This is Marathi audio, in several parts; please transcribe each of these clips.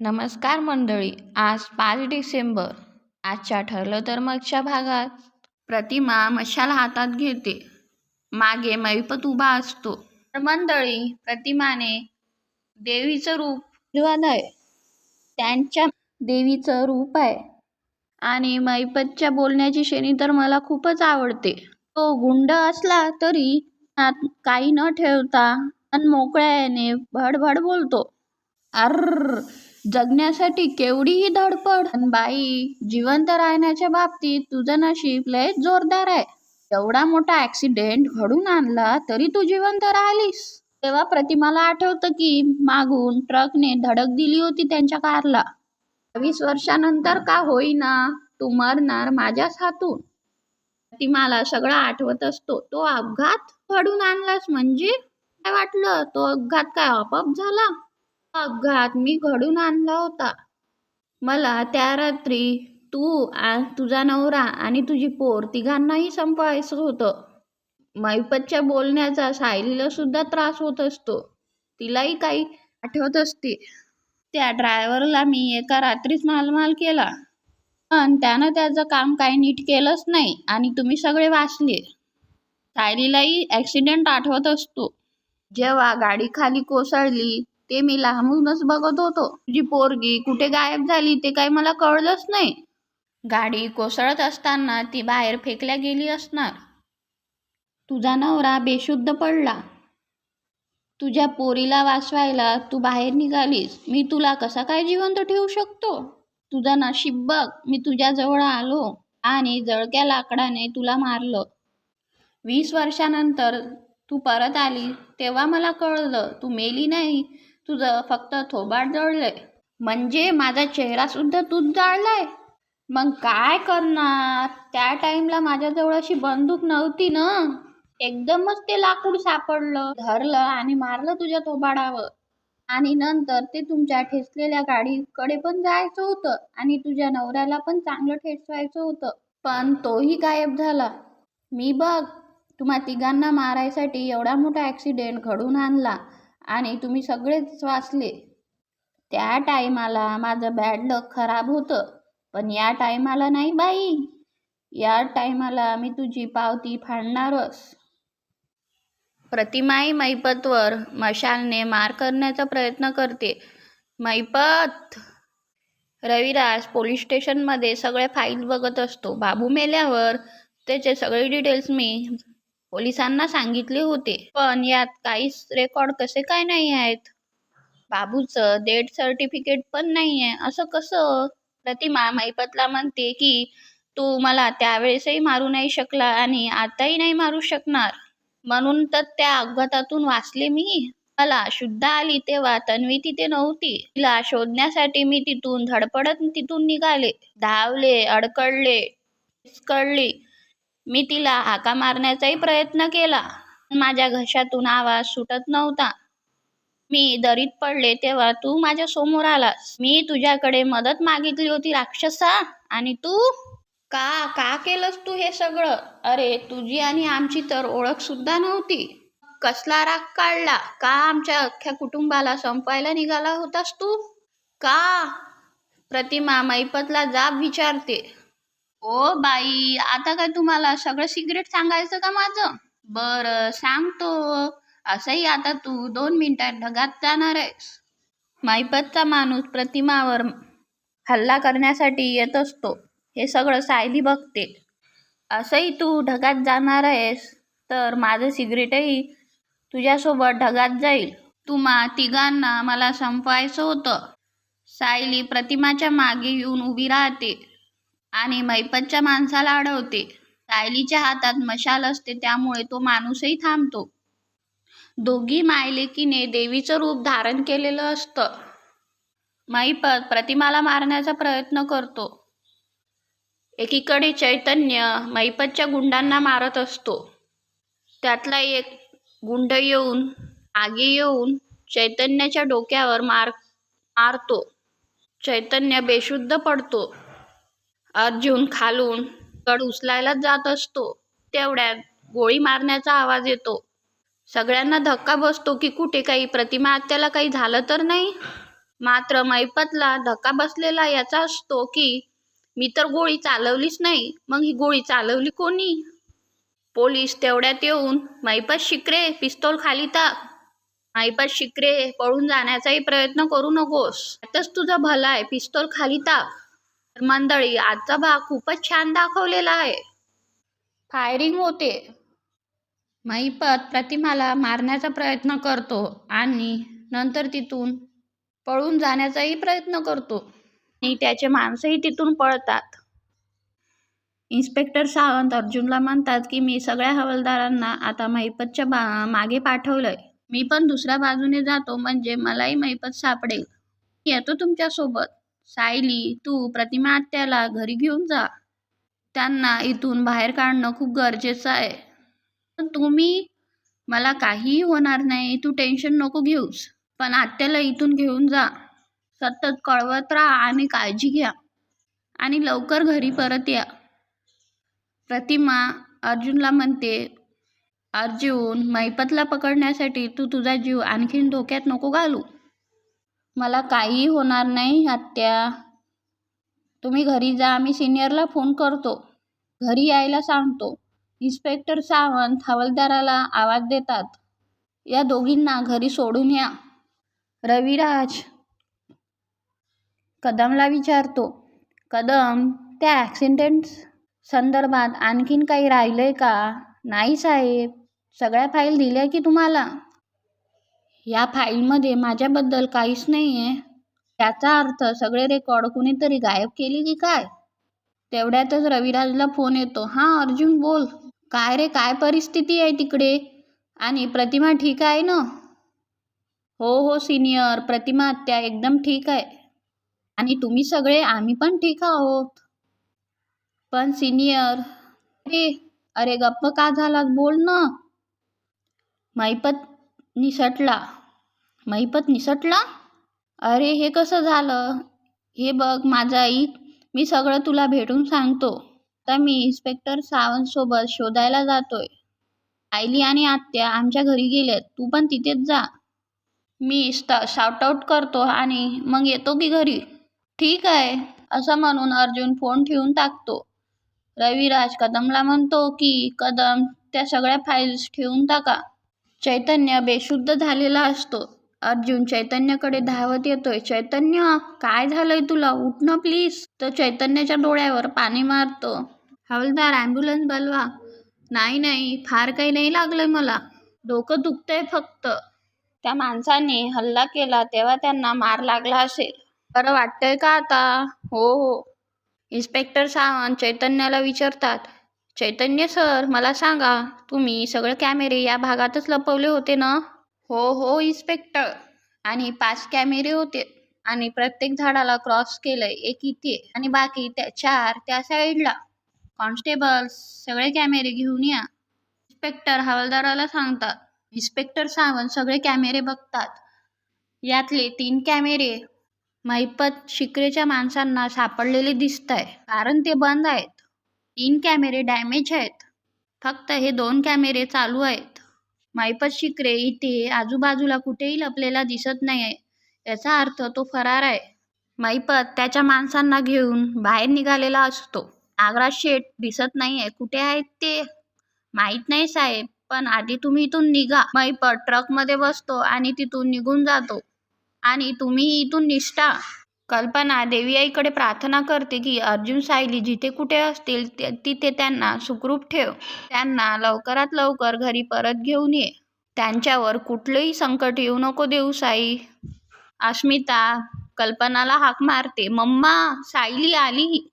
नमस्कार मंडळी आज पाच डिसेंबर. आजच्या ठरलं तर मगच्या भागात. प्रतिमा मशाल हातात घेते. मागे मैपत उभा असतो. तर मंडळी प्रतिमाने देवीचं रूप आहे. त्यांच्या देवीचं रूप आहे. आणि मैपतच्या बोलण्याची श्रेणी तर मला खूपच आवडते. तो गुंड असला तरी काही न ठेवता आणि मोकळ्याने भडभड बोलतो. अर्र! जगण्यासाठी केवढीही धडपड. पण बाई जिवंत राहण्याच्या बाबतीत तुझं नशीब लय जोरदार आहे. एवढा मोठा ऍक्सिडेंट घडून आणला तरी तू जिवंत राहिलीस. तेव्हा प्रतिमाला आठवतं की मागून ट्रकने धडक दिली होती त्यांच्या कारला. वीस वर्षानंतर का होईना तू मरणार माझ्याच हातून. प्रतिमाला सगळं आठवत असतो. तो अपघात घडून आणलास म्हणजे? काय वाटलं? तो अपघात काय आपोआप झाला? अपघात मी घडून आणला होता. मला त्या रात्री तू तुझा नवरा आणि तुझी पोर तिघांनाही संपवायचं होतं. मैपतच्या बोलण्याचा सायलीला सुद्धा त्रास होत असतो. तिलाही काही आठवत असते. त्या ड्रायव्हरला मी एका रात्रीच मालमाल केला. पण त्यानं त्याचं काम काही नीट केलंच नाही आणि तुम्ही सगळे वाचले. सायलीलाही ॲक्सिडेंट आठवत असतो. जेव्हा गाडी खाली कोसळली ते मी लांबूनच बघत होतो. तुझी पोरगी कुठे गायब झाली ते काही मला कळलंच नाही. गाडी कोसळत असताना ती बाहेर फेकल्या गेली असणार. तुझा नवरा बेशुद्ध पडला. तुझ्या पोरीला वाचवायला तू बाहेर निघालीस. मी तुला कसा काय जिवंत ठेवू शकतो? तुझा नशीब बघ मी तुझ्याजवळ आलो आणि जळक्या लाकडाने तुला मारलं. वीस वर्षानंतर तू परत आली तेव्हा मला कळलं तू मेली नाही. तुझं फक्त थोबाड जळलंय. म्हणजे माझा चेहरा सुद्धा तूच जाळलाय. मग काय करणार? त्या टाइमला माझ्याजवळ अशी बंदूक नव्हती ना? एकदमच ते लाकूड सापडलं. धरलं आणि मारलं तुझ्या थोबाडावर. आणि नंतर ते तुमच्या ठेचलेल्या गाडीकडे पण जायचं होतं आणि तुझ्या नवऱ्याला पण चांगलं ठेचवायचं होतं. पण तोही गायब झाला. मी बघ तुम्हा तिघांना मारायसाठी एवढा मोठा ॲक्सिडेंट घडून आणला. आणि तुम्ही सगळेच वाचले. त्या टायमाला माझं बॅड लक खराब होतं पण या टायमाला नाही बाई. या टायमाला मी तुझी पावती फाडणारच. प्रतिमाई मैपतवर मशालने मार करण्याचा प्रयत्न करते. मैपत! रविराज पोलीस स्टेशनमध्ये सगळे फाईल बघत असतो. बाबू मेल्यावर त्याचे सगळे डिटेल्स मी पोलिसांना सांगितले होते. पण यात काहीच रेकॉर्ड कसे काय नाही आहेत? बाबूचं डेथ सर्टिफिकेट पण नाही आहे असं कसं? प्रतिमा मैपतला म्हणते की तू मला त्यावेळेसही मारू नाही शकला आणि आताही नाही मारू शकणार. म्हणून तर त्या अपघातातून वाचले मी. मला शुद्ध आली तेव्हा तन्वी तिथे नव्हती. तिला शोधण्यासाठी मी तिथून धडपडत तिथून निघाले. धावले अडकळले कळली मी तिला हाका मारण्याचाही प्रयत्न केला. माझ्या घशातून आवाज सुटत नव्हता. मी दरीत पडले तेव्हा तू माझ्यासमोर आलास. मी तुझ्याकडे मदत मागितली होती राक्षसा. आणि तू? का का केलंस तू हे सगळं? अरे तुझी आणि आमची तर ओळख सुद्धा नव्हती. कसला राग काढला? का आमच्या अख्ख्या कुटुंबाला संपायला निघाला होतास तू? का? प्रतिमा मैपतला जाब विचारते. ओ बाई आता काय तुम्हाला सगळं सिक्रेट सांगायचं का माझं? बरं सांगतो. असंही आता तू दोन मिनिटात ढगात जाणार आहेस. माईपतचा माणूस प्रतिमावर हल्ला करण्यासाठी येत असतो. हे सगळं सायली बघते. असंही तू ढगात जाणार आहेस तर माझं सिगरेटही तुझ्यासोबत ढगात जाईल. तुम्हा तिघांना मला संपवायचं होतं. सायली प्रतिमाच्या मागे येऊन उभी राहते. आणि मैपतच्या माणसाला अडवते. सायलीच्या हातात मशाल असते त्यामुळे तो माणूसही थांबतो. दोघी मायलेकीने देवीचं रूप धारण केलेलं असतं. मैपत प्रतिमाला मारण्याचा प्रयत्न करतो. एकीकडे चैतन्य मैपतच्या गुंडांना मारत असतो. त्यातला एक गुंड येऊन आगे येऊन चैतन्याच्या डोक्यावर मार मारतो. चैतन्य बेशुद्ध पडतो. अर्जुन खालून गड उचलायला जात असतो. तेवढ्यात गोळी मारण्याचा आवाज येतो. सगळ्यांना धक्का बसतो की कुठे काही प्रतिमा आत्याला काही झालं तर नाही? मात्र मैपतला धक्का बसलेला याचा असतो की मी तर गोळी चालवलीच नाही. मग ही गोळी चालवली कोणी? पोलीस तेवढ्यात येऊन मैपत शिकरे पिस्तोल खाली टाक. मैपत शिकरे पळून जाण्याचाही प्रयत्न करू नकोस. आताच तुझं भलं आहे पिस्तोल खाली टाक. मंडळी आजचा भाग खूपच छान दाखवलेला आहे. फायरिंग होते. महिपत प्रतिमाला मारण्याचा प्रयत्न करतो आणि नंतर तिथून पळून जाण्याचाही प्रयत्न करतो. आणि त्याचे माणसंही तिथून पळतात. इन्स्पेक्टर सावंत अर्जुनला म्हणतात की मी सगळ्या हवालदारांना आता महिपतच्या बा मागे पाठवलंय. मी पण दुसऱ्या बाजूने जातो म्हणजे मलाही महिपत सापडेल. येतो तुमच्यासोबत. सायली तू प्रतिमा आत्याला घरी घेऊन जा. त्यांना इथून बाहेर काढणं खूप गरजेचं आहे. पण तुम्ही मला काहीही होणार नाही तू टेन्शन नको घेऊस. पण आत्याला इथून घेऊन जा. सतत कळवत राहा आणि काळजी घ्या. आणि लवकर घरी परत या. प्रतिमा अर्जुनला म्हणते अर्जुन मैपतला पकडण्यासाठी तू तुझा जीव आणखीन धोक्यात नको घालू. मला काहीही होणार नाही आत्या. तुम्ही घरी जा मी सिनियरला फोन करतो. घरी यायला सांगतो. इन्स्पेक्टर सावंत हवालदाराला आवाज देतात. या दोघींना घरी सोडून या. रविराज कदमला विचारतो. कदम त्या ॲक्सिडेंट संदर्भात आणखीन काही राहिलं आहे का? नाही साहेब. सगळ्या फाईल दिल्या की तुम्हाला? या फाईलमध्ये माझ्याबद्दल काहीच नाही आहे त्याचा अर्थ सगळे रेकॉर्ड कुणीतरी गायब केली की काय? तेवढ्यातच रविराजला फोन येतो हां अर्जुन बोल. काय रे काय परिस्थिती आहे तिकडे? आणि प्रतिमा ठीक आहे ना? हो हो सिनियर. प्रतिमा आत्या एकदम ठीक आहे. आणि तुम्ही सगळे आम्ही पण ठीक आहोत. पण सिनियर अरे अरे गप्प का झालात? बोल ना. मैपत निसटला. महिपत निसटला? अरे हे कसं झालं? हे बघ माझा आई मी सगळं तुला भेटून सांगतो. तर मी इन्स्पेक्टर सावंतसोबत शोधायला जातोय. आयली आणि आत्या आमच्या घरी गेल्यात तू पण तिथेच जा. मी स्ट आउट करतो आणि मग येतो की घरी? ठीक आहे असं म्हणून अर्जुन फोन ठेवून टाकतो. रविराज कदमला म्हणतो की कदम त्या सगळ्या फाईल्स ठेवून टाका. चैतन्य बेशुद्ध झालेला असतो. अर्जुन चैतन्यकडे धावत येतोय. चैतन्य काय झालंय तुला? उठणं प्लीज तो चैतन्याच्या डोळ्यावर पाणी मारतो. हवलदार ॲम्ब्युलन्स बलवा. नाही नाही फार काही नाही लागलंय मला. डोकं दुखतंय फक्त. त्या माणसाने हल्ला केला तेव्हा त्यांना मार लागला असेल. बरं वाटतंय का आता? हो हो. इन्स्पेक्टर सावंत चैतन्याला विचारतात. चैतन्य सर मला सांगा तुम्ही सगळे कॅमेरे या भागातच लपवले होते ना? हो हो इन्स्पेक्टर. आणि पाच कॅमेरे होते. आणि प्रत्येक झाडाला क्रॉस केलंय एक इथे आणि बाकी त्या चार त्या साईडला. कॉन्स्टेबल सगळे कॅमेरे घेऊन या. इन्स्पेक्टर हवालदाराला सांगतात इन्स्पेक्टर सावंत सगळे कॅमेरे बघतात. यातले तीन कॅमेरे महिपत शिकरेच्या माणसांना सापडलेले दिसत आहे कारण ते बंद आहेत. तीन कॅमेरे डॅमेज आहेत. फक्त हे दोन कॅमेरे चालू आहेत. महिपत शिकरे इथे आजूबाजूला कुठेही लपलेला दिसत नाही आहे याचा अर्थ तो फरार आहे. माईपत त्याच्या माणसांना घेऊन बाहेर निघालेला असतो. नागराज शेठ दिसत नाही आहे कुठे आहेत ते? माहीत नाही साहेब पण आधी तुम्ही इथून निघा. मैपत ट्रकमध्ये बसतो आणि तिथून निघून जातो. आणि तुम्ही इथून निष्ठा. कल्पना देवी आईकडे प्रार्थना करते की अर्जुन सायली जिथे कुठे असतील तिथे त्यांना सुखरूप ठेव. त्यांना लवकरात लवकर घरी परत घेऊन ये. त्यांच्यावर कुठलंही संकट येऊ नको देऊ साई. अस्मिता कल्पनाला हाक मारते मम्मा सायली आली.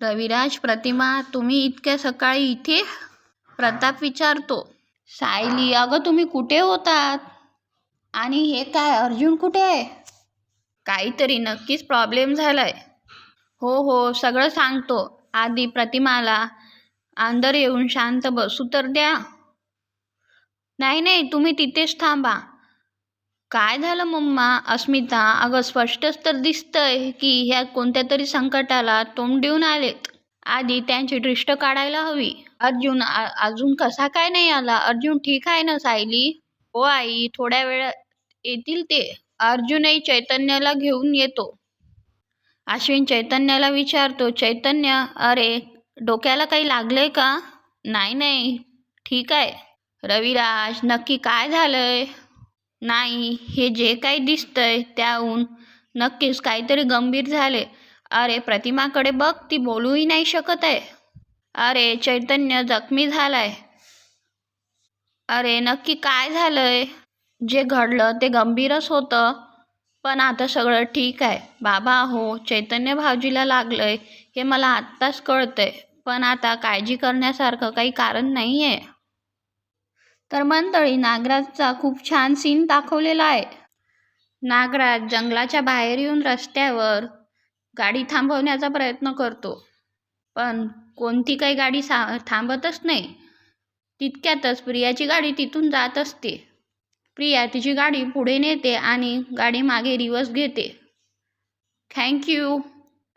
रविराज प्रतिमा तुम्ही इतक्या सकाळी इथे? प्रताप विचारतो. सायली अगं तुम्ही कुठे होतात? आणि हे काय अर्जुन कुठे आहे? काहीतरी नक्कीच प्रॉब्लेम झालाय. हो हो सगळं सांगतो. आधी प्रतिमाला अंदर येऊन शांत बसू तर द्या. नाही नाही तुम्ही तिथेच थांबा. काय झालं मम्मा? अस्मिता अगं स्पष्टच तर दिसतंय की ह्या कोणत्या तरी संकटाला तोंड देऊन आलेत. आधी त्यांची दृष्ट काढायला हवी. अर्जुन आ- अजून कसा काय नाही आला? अर्जुन ठीक आहे ना सायली? हो आई थोड्या वेळात येतील ते. अर्जुनही चैतन्याला घेऊन येतो. अश्विन चैतन्याला विचारतो चैतन्य अरे डोक्याला काही लागले का? नाही नाही ठीक आहे. रविराज नक्की काय झालंय? नाही हे जे काही दिसतंय त्याहून नक्कीच काहीतरी गंभीर झाले अरे प्रतिमाकडे बघ ती बोलूही नाही शकत आहे. अरे चैतन्य जखमी झालाय. अरे नक्की काय झालंय? जे घडलं ते गंभीरच होतं. पण आता सगळं ठीक आहे. बाबा हो चैतन्य भावजीला आहे हे मला आत्ताच कळतंय. पण आता काळजी करण्यासारखं काही कारण नाही आहे तर मंडळी नागराजचा खूप छान सीन दाखवलेला आहे. नागराज जंगलाच्या बाहेर येऊन रस्त्यावर गाडी थांबवण्याचा प्रयत्न करतो. पण कोणती काही गाडी सा थांबतच नाही. तितक्यातच प्रियाची गाडी तिथून जात असते. प्रिया तिची गाडी पुढे नेते आणि गाडी मागे रिवर्स घेते. थँक्यू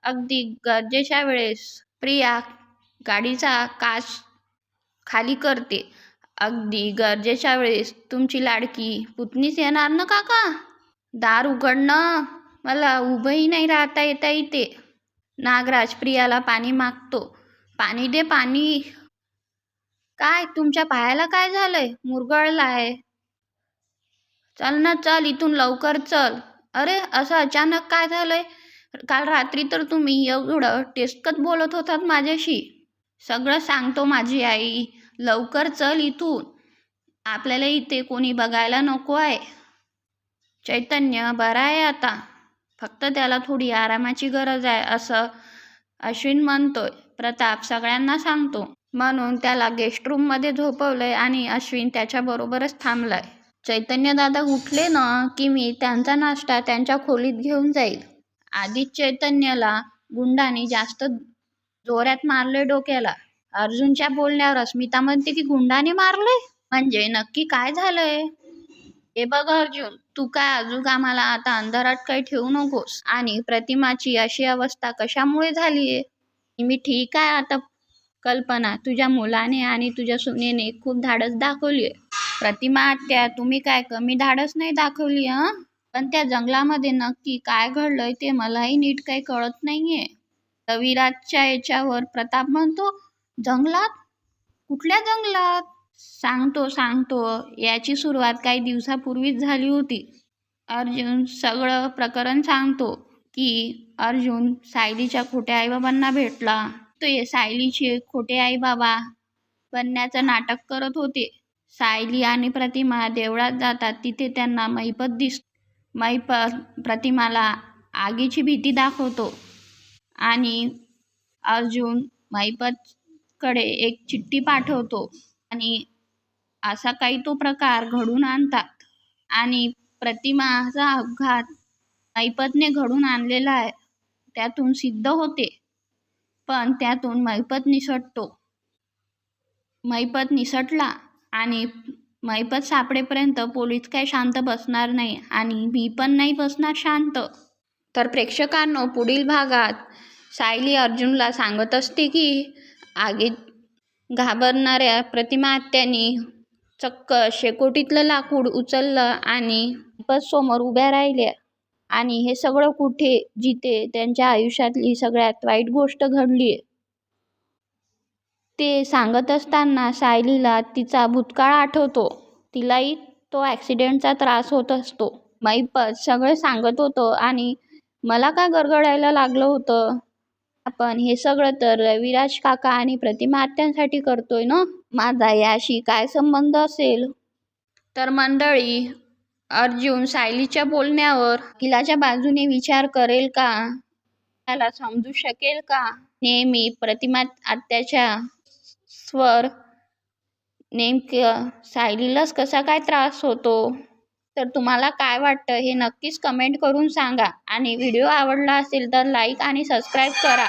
अगदी गरजेच्या वेळेस प्रिया गाडीचा काच खाली करते. अगदी गरजेच्या वेळेस तुमची लाडकी पुतणीच येणार ना काका? दार उघडणं? मला उभंही नाही राहता येता इथे नागराज प्रियाला पाणी मागतो. पाणी दे पाणी. काय तुमच्या पायाला काय झालंय? आहे चल ना चल इथून लवकर चल. अरे असं अचानक काय झालंय? काल रात्री तर तुम्ही एवढं टेस्टकत बोलत होतात माझ्याशी. सगळं सांगतो माझी आई. लवकर चल इथून. आपल्याला इथे कोणी बघायला नको आहे. चैतन्य बरा आहे आता. फक्त त्याला थोडी आरामाची गरज आहे असं अश्विन म्हणतोय. प्रताप सगळ्यांना सांगतो. म्हणून त्याला गेस्ट रूममध्ये झोपवलंय आणि अश्विन त्याच्याबरोबरच थांबलाय. चैतन्यदादा उठले ना की मी त्यांचा नाश्ता त्यांच्या खोलीत घेऊन जाईल. आधीच चैतन्याला गुंडाने जास्त जोरात मारले डोक्याला. अर्जुनच्या बोलण्यावर अस्मिता म्हणते की गुंडाने मारले? म्हणजे नक्की काय झालंय? हे बघ अर्जुन तू काय अजून आम्हाला आता अंधारात काही ठेवू नकोस. आणि प्रतिमाची अशी अवस्था कशामुळे झालीये? मी ठीक आहे आता कल्पना. तुझ्या मुलाने आणि तुझ्या सुनेने खूप धाडस दाखवलीये. प्रतिमा आत्या तुम्ही काय कमी धाडस नाही दाखवली हं? पण त्या जंगलामध्ये नक्की काय घडलंय ते मलाही नीट काही कळत नाहीये. रविराजच्या याच्यावर प्रताप म्हणतो जंगलात? कुठल्या जंगलात? सांगतो सांगतो. याची सुरुवात काही दिवसापूर्वीच झाली होती. अर्जुन सगळं प्रकरण सांगतो की अर्जुन सायलीच्या खोट्या आईबाबांना भेटला. ते सायलीचे खोटे आईबाबा बनण्याचं नाटक करत होते. सायली आणि प्रतिमा देवळात जातात. तिथे त्यांना मैपत दिस मैपत प्रतिमाला आगीची भीती दाखवतो. आणि अर्जुन मैपतकडे एक चिठ्ठी पाठवतो आणि असा काही तो प्रकार घडून आणतात. आणि प्रतिमाचा अपघात मैपतने घडून आणलेला आहे. त्यातून सिद्ध होते. पण त्यातून मैपत निसटतो. मैपत निसटला. आणि मैपत सापडेपर्यंत पोलीस काय शांत बसणार नाही आणि मी पण नाही बसणार शांत. तर प्रेक्षकांनो पुढील भागात सायली अर्जुनला सांगत असते की आगीत घाबरणाऱ्या प्रतिमहात्यांनी चक्क शेकोटीतलं लाकूड उचललं आणि समोर उभ्या राहिल्या. आणि हे सगळं कुठे जिथे त्यांच्या आयुष्यातली सगळ्यात वाईट गोष्ट घडली आहे ते सांगत असताना सायलीला तिचा भूतकाळ आठवतो. तिलाही तो ॲक्सिडेंटचा त्रास होत असतो. मैपत सगळं सांगत होतं आणि मला का गरगडायला लागलं होतं? आपण हे सगळं तर रविराज काका आणि प्रतिमा आत्यांसाठी करतोय ना? माझा याशी काय संबंध असेल? तर मंडळी अर्जुन सायलीच्या बोलण्यावर किलाच्या बाजूने विचार करेल का? त्याला समजू शकेल का? नेहमी प्रतिमा आत्याच्या स्वर नेमकं सायलीलाच कसा काय त्रास होतो? तर तुम्हाला काय वाटतं हे नक्कीच कमेंट करून सांगा. आणि व्हिडिओ आवडला असेल तर लाईक आणि सबस्क्राईब करा.